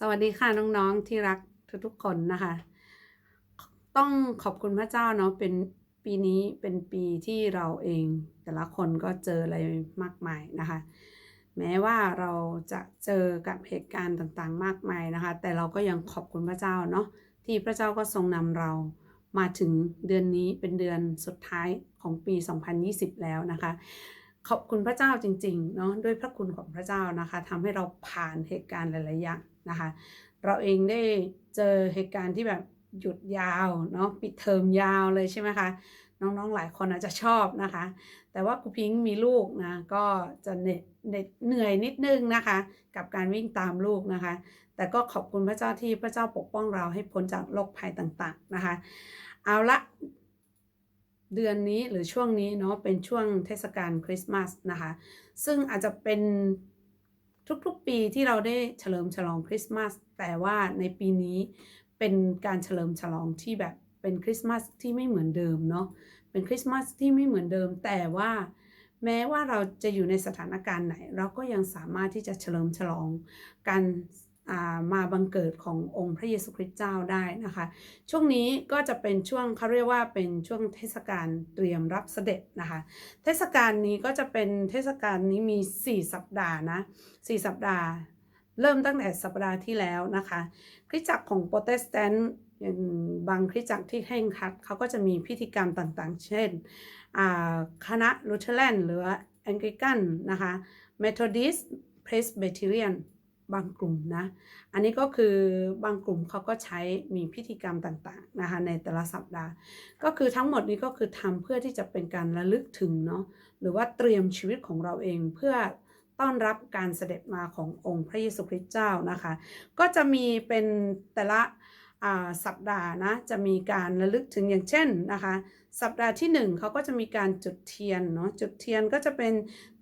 สวัสดีค่ะน้องๆที่รักทุกๆคนนะคะ ต้องขอบคุณพระเจ้าเนาะเป็นปีนี้เป็นปีที่เราเองแต่ละคนก็เจออะไรมากมายนะคะ แม้ว่าเราจะเจอกับเหตุการณ์ต่างๆ มากมายนะคะ แต่เราก็ยังขอบคุณพระเจ้าเนาะที่พระเจ้าก็ทรงนำเรามาถึงเดือนนี้เป็นเดือนสุดท้ายของปี 2020 แล้วนะคะขอบคุณพระเจ้าจริงๆเนาะด้วยพระคุณของพระเจ้านะคะทำให้เราผ่านเหตุการณ์หลายๆอย่าง นะคะ เราเองได้เจอเหตุการณ์ที่แบบหยุดยาวเนาะปิดเทอมยาวเลยใช่ไหมคะน้องๆหลายคนอาจจะชอบนะคะ แต่ว่าครูพิงค์มีลูกนะก็จะเหน็ดเหน็ดเหนื่อยนิดนึงนะคะ กับการวิ่งตามลูกนะคะ แต่ก็ขอบคุณพระเจ้าที่พระเจ้าปกป้องเราให้พ้นจากโรคภัยต่างๆนะคะ เอาละเดือนนี้หรือช่วงนี้เนาะเป็นช่วงเทศกาลคริสต์มาสนะคะ ซึ่งอาจจะเป็น ทุกๆ ปีที่เราได้เฉลิมฉลองคริสต์มาสแต่ว่าในปีนี้เป็นการเฉลิมฉลองที่แบบเป็นคริสต์มาสที่ไม่เหมือนเดิมเนาะเป็นคริสต์มาสที่ไม่เหมือนเดิม แต่ว่าแม้ว่าเราจะอยู่ในสถานการณ์ไหน เราก็ยังสามารถที่จะเฉลิมฉลองการ มาบังเกิดขององค์พระเยซูคริสต์เจ้าได้นะคะ ช่วงนี้ก็จะเป็นช่วงเขาเรียกว่าเป็นช่วงเทศกาลเตรียมรับเสด็จนะคะ เทศกาลนี้ก็จะเป็นเทศกาลนี้มี 4 สัปดาห์นะ4สัปดาห์ เริ่มตั้งแต่สัปดาห์ที่แล้วนะคะ คริสตจักรของโปรเตสแตนต์บางคริสตจักรที่เคร่งคัดเขาก็จะมีพิธีกรรมต่างๆ เช่นคณะลูเทเรนหรือแองกิกันนะคะเมทอดิสเพรสเบเทเรียน บางกลุ่มนะ อันนี้ก็คือบางกลุ่มเขาก็ใช้มีพิธีกรรมต่างๆนะคะในแต่ละสัปดาห์ ก็คือทั้งหมดนี้ก็คือทำเพื่อที่จะเป็นการระลึกถึงเนาะหรือว่าเตรียมชีวิตของเราเองเพื่อต้อนรับการเสด็จมาขององค์พระเยซูคริสต์เจ้านะคะ ก็จะมีเป็นแต่ละสัปดาห์นะจะมีการระลึกถึงอย่างเช่นนะคะ สัปดาห์ที่ 1เขาก็จะมีการจุดเทียนเนาะจุดเทียนก็จะเป็น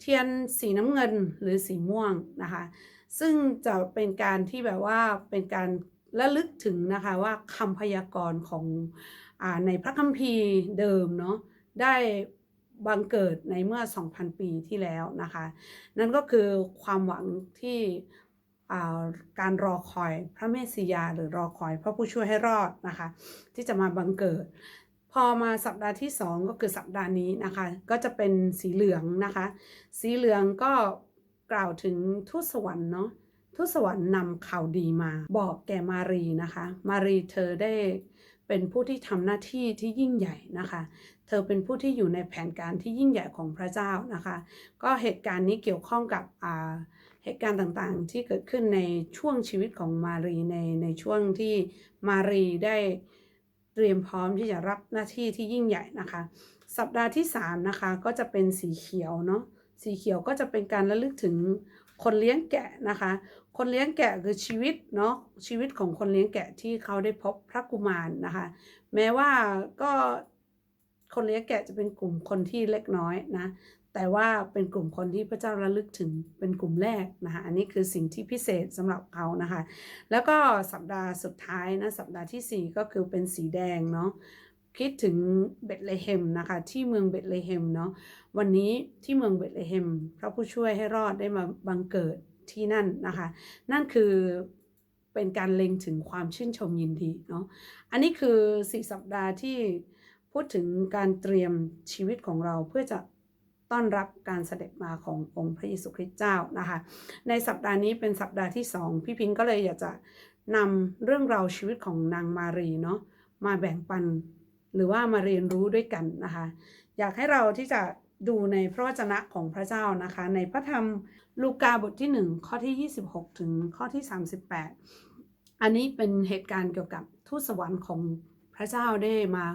เทียนสีน้ำเงินหรือสีม่วงนะคะ ซึ่งจะเป็นการที่แบบว่าเป็นการระลึกถึงนะคะว่าคำพยากรณ์ของอในพระคัมภีร์เดิมเนาะได้บังเกิดในเมื่อ 2,000 ปีที่แล้วนะคะ นั่นก็คือความหวังที่การรอคอยพระเมสสิยา หรือรอคอยพระผู้ช่วยให้รอดนะคะ ที่จะมาบังเกิด พอมาสัปดาห์ที่ 2 ก็คือสัปดาห์นี้นะคะ ก็จะเป็นสีเหลืองนะคะ สีเหลืองก็ กล่าวถึงทูตสวรรค์เนาะทูตสวรรค์นำข่าวดีมา บอกแก่มารีนะคะ มารีเธอได้เป็นผู้ที่ทำหน้าที่ที่ยิ่งใหญ่นะคะ เธอเป็นผู้ที่อยู่ในแผนการที่ยิ่งใหญ่ของพระเจ้านะคะ ก็เหตุการณ์นี้เกี่ยวข้องกับเหตุการณ์ต่างๆ ที่เกิดขึ้นในช่วงชีวิตของมารีในในช่วงที่มารีได้เตรียมพร้อมที่จะรับหน้าที่ที่ยิ่งใหญ่นะคะ สัปดาห์ที่3นะคะก็จะเป็นสีเขียวเนาะ สีเขียวก็จะเป็นการระลึกถึงคนเลี้ยงแกะนะคะ คนเลี้ยงแกะคือชีวิตเนาะชีวิตของคนเลี้ยงแกะที่เขาได้พบพระกุมารนะคะ แม้ว่าก็คนเลี้ยงแกะจะเป็นกลุ่มคนที่เล็กน้อยนะ แต่ว่าเป็นกลุ่มคนที่พระเจ้าระลึกถึงเป็นกลุ่มแรกนะคะ อันนี้คือสิ่งที่พิเศษสำหรับเขานะคะ แล้วก็สัปดาห์สุดท้ายนะสัปดาห์ที่ 4 ก็คือเป็นสีแดงเนาะ คิดถึงเบตเลเฮมนะคะที่เมืองเบตเลเฮมเนาะวันนี้ที่เมืองเบตเลเฮมพระผู้ช่วยให้รอดได้มาบังเกิดที่นั่นนะคะ นั่นคือเป็นการเล็งถึงความชื่นชมยินดีเนาะอันนี้คือสี่สัปดาห์ที่พูดถึงการเตรียมชีวิตของเราเพื่อจะต้อนรับการเสด็จมาขององค์พระเยซูคริสต์เจ้านะคะ ในสัปดาห์นี้เป็นสัปดาห์ที่สองพี่พิงก็เลยอยากจะนำเรื่องราวชีวิตของนางมารีเนาะมาแบ่งปัน หรือว่ามาเรียนรู้ด้วยกันนะคะ อยากให้เราที่จะดูในพระวจนะของพระเจ้านะคะ ในพระธรรมลูกาบทที่ 1 ข้อที่ 26 ถึงข้อที่ 38 อันนี้เป็นเหตุการณ์เกี่ยวกับทูตสวรรค์ของพระเจ้าได้มา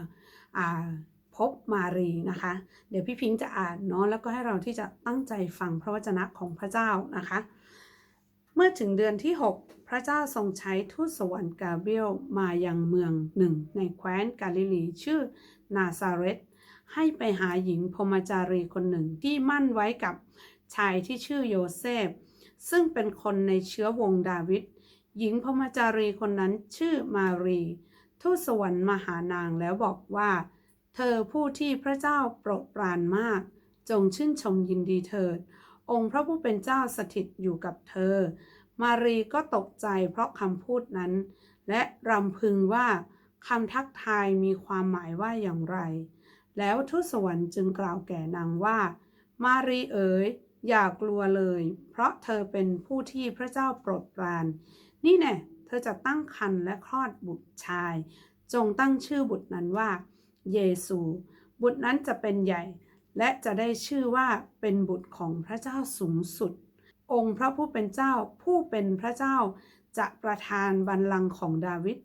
พบมารีนะคะ เดี๋ยวพี่พิงค์จะอ่านเนาะแล้วก็ให้เราที่จะตั้งใจฟังพระวจนะของพระเจ้านะคะ เมื่อถึงเดือนที่ 6 พระเจ้าทรงใช้ทูตสวรรค์กาเบรียลมายังเมืองหนึ่ง ในแคว้นกาลิลีชื่อนาซาเรตให้ไปหาหญิงพมจารีคนหนึ่งที่มั่นไว้กับชายที่ชื่อโยเซฟ ซึ่งเป็นคนในเชื้อวงดาวิดหญิงพมจารีคนนั้นชื่อมารีทูตสวรรค์มาหานางแล้วบอกว่า เธอผู้ที่พระเจ้าโปรดปรานมาก จงชื่นชมยินดีเถิด องค์พระผู้เป็นเจ้าสถิตอยู่กับเธอ มารีก็ตกใจเพราะคำพูดนั้น และรำพึงว่าคำทักทายมีความหมายว่าอย่างไร แล้วทูตสวรรค์จึงกล่าวแก่นางว่า มารีเอ๋ยอย่ากลัวเลย เพราะเธอเป็นผู้ที่พระเจ้าโปรดปราน นี่แน่เธอจะตั้งครรภ์และคลอดบุตรชาย จงตั้งชื่อบุตรนั้นว่า เยซู บุตรนั้นจะเป็นใหญ่ และจะได้ชื่อว่าเป็นบุตรของพระเจ้าสูงสุด องค์พระผู้เป็นเจ้าผู้เป็นพระเจ้าจะประทานบัลลังก์ของดาวิด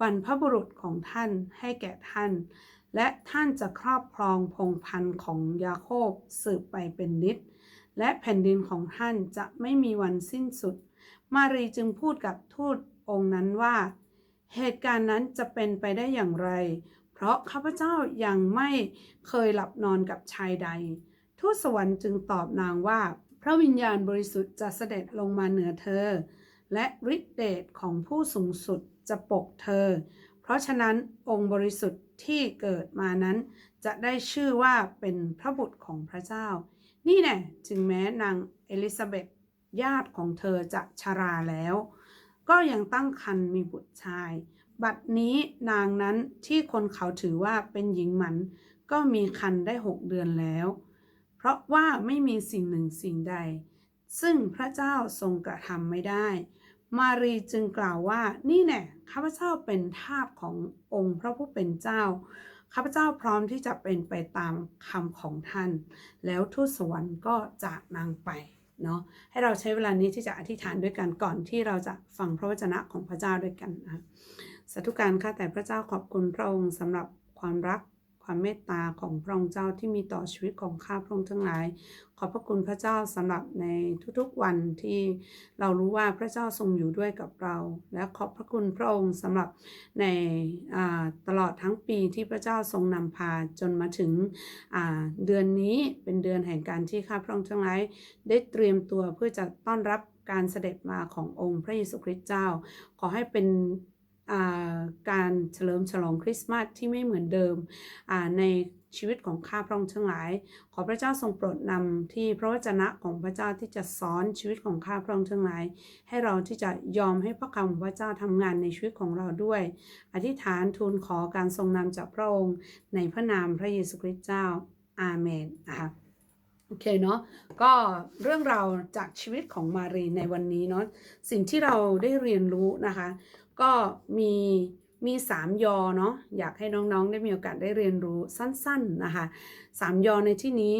บรรพบุรุษของท่านให้แก่ท่าน และท่านจะครอบครองพงพันธุ์ของยาโคบสืบไปเป็นนิด และแผ่นดินของท่านจะไม่มีวันสิ้นสุด มารีจึงพูดกับทูตองค์นั้นว่า เหตุการณ์นั้นจะเป็นไปได้อย่างไร ราะข้าพเจ้ายังไม่เคยหลับนอนกับชายใด ทูตสวรรค์จึงตอบนางว่า พระวิญญาณบริสุทธิ์จะเสด็จลงมาเหนือเธอ และฤทธิเดชของผู้สูงสุดจะปกเธอ เพราะฉะนั้นองค์บริสุทธิ์ที่เกิดมานั้น จะได้ชื่อว่าเป็นพระบุตรของพระเจ้า นี่แน่ถึงแม้นางเอลิซาเบธญาติของเธอจะชราแล้ว ก็ยังตั้งครรภ์มีบุตรชาย บัดนี้นางนั้นที่คนเขาถือว่าเป็นหญิงหมัน ก็มีครรภ์ได้หกเดือนแล้ว เพราะว่าไม่มีสิ่งหนึ่งสิ่งใด ซึ่งพระเจ้าทรงกระทำไม่ได้ มารีจึงกล่าวว่านี่แน่ข้าพเจ้าเป็นทาสขององค์พระผู้เป็นเจ้าข้าพเจ้าพร้อมที่จะเป็นไปตามคำของท่าน แล้วทูตสวรรค์ก็จากนางไป เนาะให้เราใช้เวลานี้ที่จะอธิษฐานด้วยกันก่อนที่เราจะฟังพระวจนะของพระเจ้าด้วยกันนะสาธุการค่ะแต่พระเจ้าขอบคุณพระองค์สำหรับความรัก ความเมตตาของพระองค์เจ้าที่มีต่อชีวิตของข้าพระองค์ทั้งหลาย ขอบพระคุณพระเจ้าสำหรับในทุกๆวันที่เรารู้ว่าพระเจ้าทรงอยู่ด้วยกับเรา และขอบพระคุณพระองค์สำหรับในตลอดทั้งปีที่พระเจ้าทรงนำพาจนมาถึงเดือนนี้เป็นเดือนแห่งการที่ข้าพระองค์ทั้งหลายได้เตรียมตัวเพื่อจะต้อนรับการเสด็จมาขององค์พระเยซูคริสต์เจ้า ขอให้เป็น การเฉลิมฉลองคริสต์มาสที่ไม่เหมือนเดิมในชีวิตของข้าพระองค์ทั้งหลาย ขอพระเจ้าทรงโปรดนำที่พระวจนะของพระเจ้าที่จะสอนชีวิตของข้าพระองค์ทั้งหลาย ให้เราที่จะยอมให้พระคำของพระเจ้าทำงานในชีวิตของเราด้วย อธิษฐานทูลขอการทรงนำจากพระองค์ในพระนามพระเยซูคริสต์เจ้า อาเมนนะคะโอเคเนาะก็เรื่องราวจากชีวิตของมารีในวันนี้เนาะสิ่งที่เราได้เรียนรู้นะคะ ก็มีมีสามยอเนาะอยากให้น้องๆได้มีโอกาสได้เรียนรู้สั้นๆนะคะสามยอในที่นี้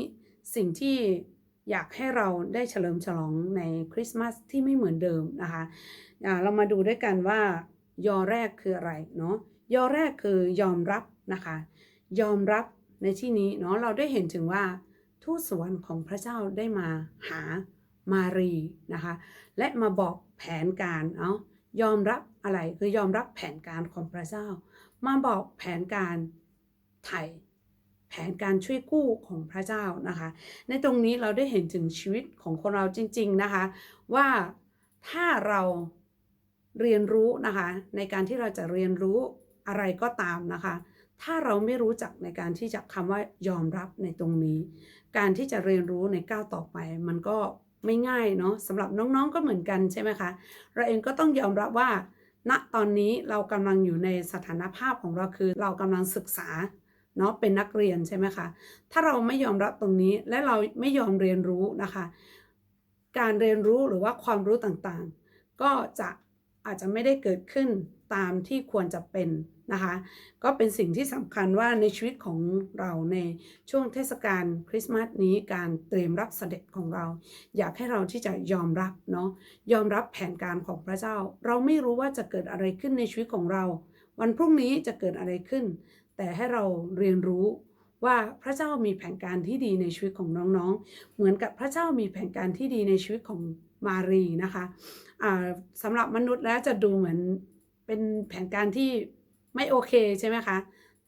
สิ่งที่อยากให้เราได้เฉลิมฉลองในคริสต์มาสที่ไม่เหมือนเดิมนะคะอ่าเรามาดูด้วยกันว่ายอแรกคืออะไรเนาะยอแรกคือยอมรับนะคะยอมรับในที่นี้เนาะเราได้เห็นถึงว่าทูตสวรรค์ของพระเจ้าได้มาหามารีนะคะและมาบอกแผนการเอายอมรับ อะไรคือยอมรับแผนการของพระเจ้า มาบอกแผนการไถ่แผนการช่วยกู้ของพระเจ้านะคะ ในตรงนี้เราได้เห็นถึงชีวิตของคนเราจริง ๆนะคะ ว่าถ้าเราเรียนรู้นะคะ ในการที่เราจะเรียนรู้อะไรก็ตามนะคะ ถ้าเราไม่รู้จักในการที่จะคำว่ายอมรับในตรงนี้ การที่จะเรียนรู้ในก้าวต่อไป มันก็ไม่ง่ายเนาะสำหรับน้องๆก็เหมือนกันใช่ไหมคะเราเองก็ต้องยอมรับว่า ณตอนนี้เรากำลังอยู่ในสถานภาพของเราคือ เรากำลังศึกษาเนาะเป็นนักเรียนใช่ไหมคะถ้าเราไม่ยอมรับตรงนี้และเราไม่ยอมเรียนรู้นะคะ การเรียนรู้หรือว่าความรู้ต่างๆ ก็จะอาจจะไม่ได้เกิดขึ้น ตามที่ควรจะเป็นนะคะก็เป็นสิ่งที่สำคัญว่าในชีวิตของเราในช่วงเทศกาลคริสต์มาสนี้การเตรียมรับเสด็จของเรา อยากให้เราที่จะยอมรับเนาะยอมรับแผนการของพระเจ้า เราไม่รู้ว่าจะเกิดอะไรขึ้นในชีวิตของเรา วันพรุ่งนี้จะเกิดอะไรขึ้น แต่ให้เราเรียนรู้ว่าพระเจ้ามีแผนการที่ดีในชีวิตของน้องๆ เหมือนกับพระเจ้ามีแผนการที่ดีในชีวิตของมารีนะคะอ่าสำหรับมนุษย์แล้วจะดูเหมือน เป็นแผนการที่ไม่โอเคใช่ไหมคะ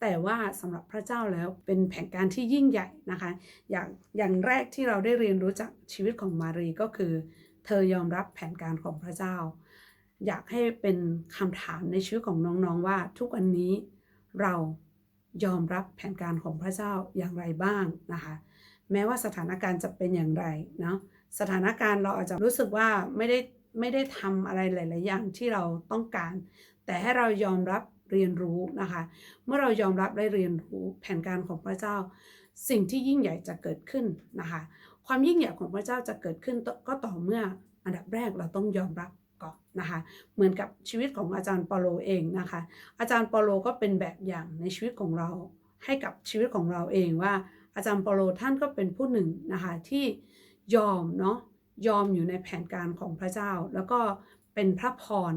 แต่ว่าสำหรับพระเจ้าแล้วเป็นแผนการที่ยิ่งใหญ่นะคะ อย่างอย่างแรกที่เราได้เรียนรู้จากชีวิตของมารีก็คือ เธอยอมรับแผนการของพระเจ้า อยากให้เป็นคำถามในชีวิตของน้องๆว่า ทุกวันนี้เรายอมรับแผนการของพระเจ้าอย่างไรบ้างนะคะ แม้ว่าสถานการณ์จะเป็นอย่างไรเนาะสถานการณ์เราอาจจะรู้สึกว่าไม่ได้ ไม่ได้ทำอะไรหลาย ๆ อย่างที่เราต้องการ แต่ให้เรายอมรับเรียนรู้นะคะ เมื่อเรายอมรับและเรียนรู้แผนการของพระเจ้า สิ่งที่ยิ่งใหญ่จะเกิดขึ้นนะคะ ความยิ่งใหญ่ของพระเจ้าจะเกิดขึ้นก็ต่อเมื่ออันดับแรกเราต้องยอมรับก่อนนะคะเหมือนกับชีวิตของอาจารย์ปาโลเองนะคะ อาจารย์ปาโลก็เป็นแบบอย่างในชีวิตของเราให้กับชีวิตของเราเองว่าอาจารย์ปาโลท่านก็เป็นผู้หนึ่งนะคะที่ยอมเนาะ ยอมอยู่ในแผนการของพระเจ้า แล้วก็เป็นพระพร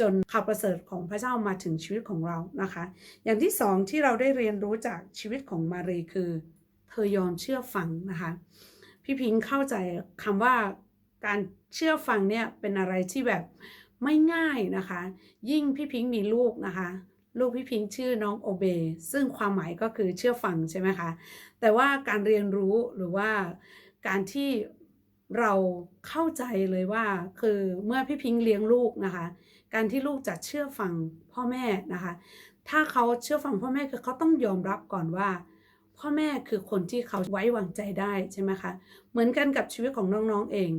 จนข่าวประเสริฐของพระเจ้ามาถึงชีวิตของเรานะคะ อย่างที่สองที่เราได้เรียนรู้จากชีวิตของมารีคือ เธอยอมเชื่อฟังนะคะ พี่พิงเข้าใจคำว่าการเชื่อฟังเนี่ยเป็นอะไรที่แบบไม่ง่ายนะคะ ยิ่งพี่พิงมีลูกนะคะ ลูกพี่พิงชื่อน้องโอเบ ซึ่งความหมายก็คือเชื่อฟังใช่ไหมคะ แต่ว่าการเรียนรู้หรือว่าการที่ เราเข้าใจเลยว่าคือเมื่อพี่พิงค์เลี้ยงลูกนะคะ การที่ลูกจะเชื่อฟังพ่อแม่นะคะ ถ้าเขาเชื่อฟังพ่อแม่คือเขาต้องยอมรับก่อนว่า พ่อแม่คือคนที่เขาไว้วางใจได้ใช่ไหมคะเหมือนกันกับชีวิตของน้องๆเอง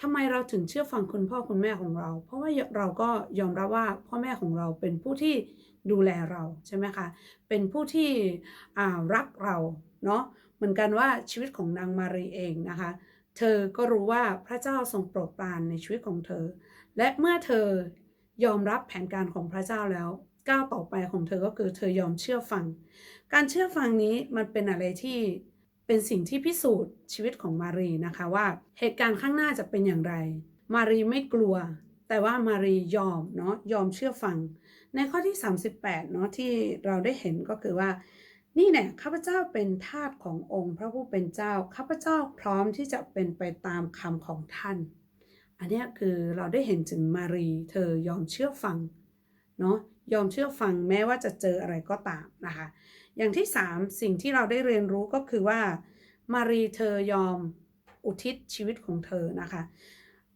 ทำไมเราถึงเชื่อฟังคุณพ่อคุณแม่ของเรา เพราะว่าเราก็ยอมรับว่าพ่อแม่ของเราเป็นผู้ที่ดูแลเราใช่ไหมคะเป็นผู้ที่รักเราเนาะเหมือนกันว่าชีวิตของนางมารีเองนะคะ เธอก็รู้ว่าพระเจ้าทรงโปรดปรานในชีวิตของเธอ และเมื่อเธอยอมรับแผนการของพระเจ้าแล้ว ก้าวต่อไปของเธอก็คือเธอยอมเชื่อฟัง การเชื่อฟังนี้มันเป็นอะไรที่เป็นสิ่งที่พิสูจน์ชีวิตของมารีนะคะว่าเหตุการณ์ข้างหน้าจะเป็นอย่างไร มารีไม่กลัว แต่ว่ามารียอมเนาะยอมเชื่อฟัง ในข้อที่ 38เนาะที่เราได้เห็นก็คือว่า นี่แน่ข้าพเจ้าเป็นทาสขององค์พระผู้เป็นเจ้า ข้าพเจ้าพร้อมที่จะเป็นไปตามคำของท่าน อันนี้คือเราได้เห็นถึงมารีเธอยอมเชื่อฟังเนาะยอมเชื่อฟังแม้ว่าจะเจออะไรก็ตามนะคะ อย่างที่ 3 สิ่งที่เราได้เรียนรู้ก็คือว่ามารีเธอยอมอุทิศชีวิตของเธอนะคะ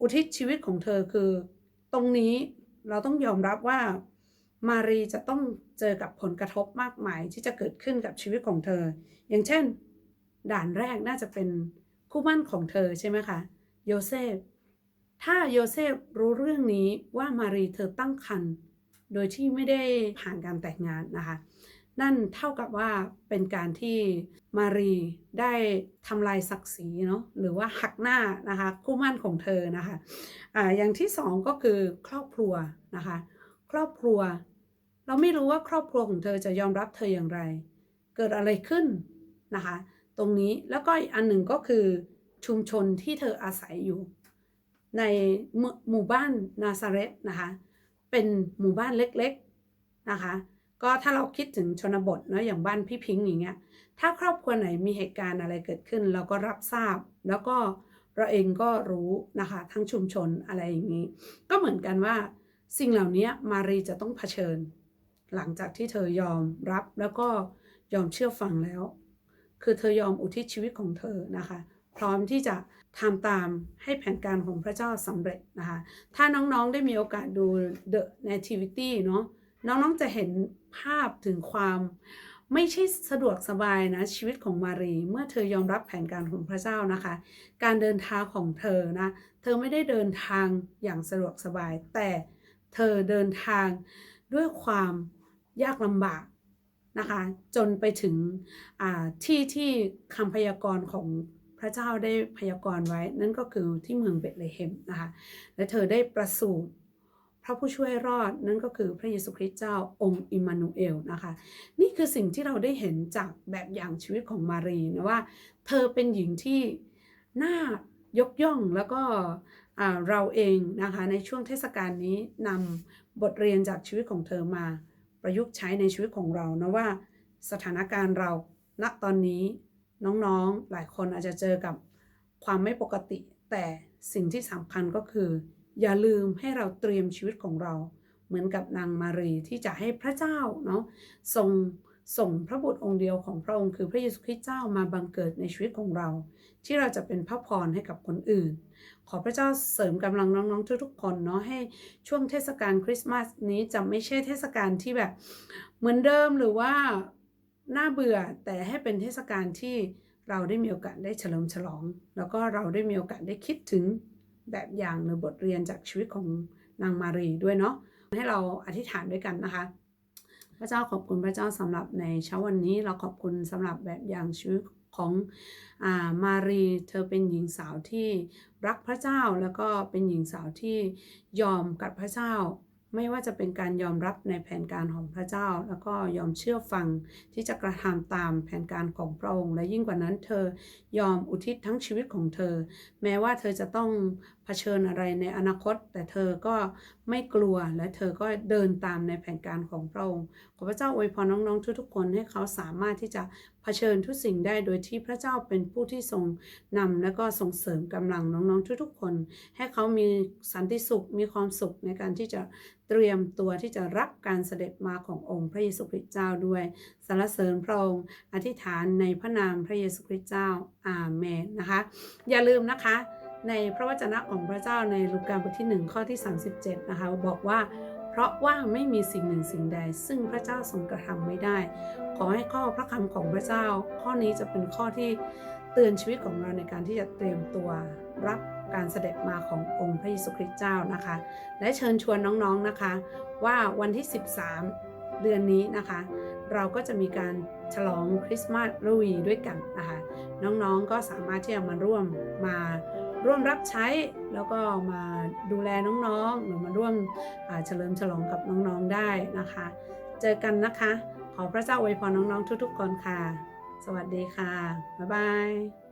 อุทิศชีวิตของเธอคือ ตรงนี้เราต้องยอมรับว่า มารีจะต้องเจอกับผลกระทบมากมายที่จะเกิดขึ้นกับชีวิตของเธอ อย่างเช่น ด่านแรกน่าจะเป็นคู่มั่นของเธอใช่ไหมคะโยเซฟถ้าโยเซฟรู้เรื่องนี้ว่ามารีเธอตั้งครรภ์โดยที่ไม่ได้ผ่านการแต่งงานนะคะ นั่นเท่ากับว่าเป็นการที่มารีได้ทำลายศักดิ์ศรีเนาะหรือว่าหักหน้านะคะคู่มั่นของเธอนะคะอ่าอย่างที่สองก็คือครอบครัวนะคะ ครอบครัว เราไม่รู้ว่าครอบครัวของเธอจะยอมรับเธออย่างไร เกิดอะไรขึ้นนะคะ ตรงนี้แล้วก็อีกอันหนึ่งก็คือชุมชนที่เธออาศัยอยู่ ในหมู่บ้านนาซาเรตนะคะเป็นหมู่บ้านเล็กๆนะคะ ก็ถ้าเราคิดถึงชนบทเนาะอย่างบ้านพี่พิงค์อย่างเงี้ยถ้าครอบครัวไหนมีเหตุการณ์อะไรเกิดขึ้น เราก็รับทราบแล้วก็เราเองก็รู้นะคะทั้งชุมชนอะไรอย่างนี้ ก็เหมือนกันว่าสิ่งเหล่านี้มารีจะต้องเผชิญ หลังจากที่เธอยอมรับแล้วก็ยอมเชื่อฟังแล้ว คือเธอยอมอุทิศชีวิตของเธอนะคะ พร้อมที่จะทำตามให้แผนการของพระเจ้าสำเร็จนะคะ ถ้าน้องๆได้มีโอกาสดู The Nativity เนาะน้องๆจะเห็นภาพถึงความไม่ใช่สะดวกสบายนะชีวิตของมารี เมื่อเธอยอมรับแผนการของพระเจ้านะคะ การเดินทางของเธอนะ เธอไม่ได้เดินทางอย่างสะดวกสบาย แต่เธอเดินทางด้วยความ ยากลำบากนะคะจนไปถึงที่ที่คำพยากรณ์ของพระเจ้าได้พยากรณ์ไว้ นั่นก็คือที่เมืองเบตเลเฮมนะคะและเธอได้ประสูติพระผู้ช่วยรอดนั่นก็คือพระเยซูคริสต์เจ้าองค์อิมานูเอลนะคะ นี่คือสิ่งที่เราได้เห็นจากแบบอย่างชีวิตของมารีนะว่า เธอเป็นหญิงที่น่ายกย่องแล้วก็เราเองนะคะในช่วงเทศกาลนี้นำบทเรียนจากชีวิตของเธอมา ประยุกต์ใช้ในชีวิตของเรานะว่าสถานการณ์เราณตอนนี้น้องๆหลายคนอาจจะเจอกับความไม่ปกติ แต่สิ่งที่สำคัญก็คือ อย่าลืมให้เราเตรียมชีวิตของเรา เหมือนกับนางมารีที่จะให้พระเจ้าเนาะทรง ส่งพระบุตรองค์เดียวของพระองค์คือพระเยซูคริสต์เจ้ามาบังเกิดในชีวิตของเรา ที่เราจะเป็นพระพรให้กับคนอื่น ขอพระเจ้าเสริมกำลังน้องๆทุกๆคนเนาะให้ช่วงเทศกาลคริสต์มาสนี้จะไม่ใช่เทศกาลที่แบบเหมือนเดิมหรือว่าน่าเบื่อแต่ให้เป็นเทศกาลที่เราได้มีโอกาสได้เฉลิมฉลอง แล้วก็เราได้มีโอกาสได้คิดถึงแบบอย่างหรือบทเรียนจากชีวิตของนางมารีด้วยเนาะให้เราอธิษฐานด้วยกันนะคะ พระเจ้าขอบคุณพระเจ้าสำหรับในเช้าวันนี้เราขอบคุณสำหรับแบบอย่างชีวิตของอามารีเธอเป็นหญิงสาวที่รักพระเจ้าแล้วก็เป็นหญิงสาวที่ยอมกับพระเจ้า ไม่ว่าจะเป็นการยอมรับในแผนการของพระเจ้า แล้วก็ยอมเชื่อฟังที่จะกระทำตามแผนการของพระองค์ และยิ่งกว่านั้นเธอยอมอุทิศทั้งชีวิตของเธอ แม้ว่าเธอจะต้องเผชิญอะไรในอนาคต แต่เธอก็ไม่กลัวและเธอก็เดินตามในแผนการของพระองค์ขอพระเจ้าอวยพรน้องๆทุกๆคนให้เขาสามารถที่จะเผชิญทุกสิ่งได้โดยที่พระเจ้าเป็นผู้ที่ทรงนำและก็ส่งเสริมกำลังน้องๆทุกๆคน ให้เขามีสันติสุขมีความสุขในการที่จะเตรียมตัวที่จะรับการเสด็จมาขององค์พระเยซูคริสต์เจ้าด้วยสรรเสริญพระองค์อธิษฐานในพระนามพระเยซูคริสต์เจ้าอาเมนนะคะ อย่าลืมนะคะในพระวจนะของพระเจ้าในลูกาบทที่ 1 ข้อที่ 37 นะคะบอกว่า เพราะว่าไม่มีสิ่งหนึ่งสิ่งใด ซึ่งพระเจ้าทรงกระทำไม่ได้ ขอให้ข้อพระคำของพระเจ้า ข้อนี้จะเป็นข้อที่เตือนชีวิตของเราในการที่จะเตรียมตัวรับการเสด็จมาขององค์พระเยซูคริสต์เจ้านะคะ และเชิญชวนน้องๆนะคะ ว่าวันที่ 13 เดือนนี้นะคะ เราก็จะมีการฉลองคริสต์มาสฤวีด้วยกันนะคะ น้องๆก็สามารถที่จะมาร่วมมา ร่วมรับใช้แล้วก็มาดูแลน้องๆ หรือมาร่วมเฉลิมฉลองกับน้องๆได้นะคะ เจอกันนะคะ ขอพระเจ้าอวยพรน้องๆทุกๆคนค่ะ สวัสดีค่ะ บ๊ายบาย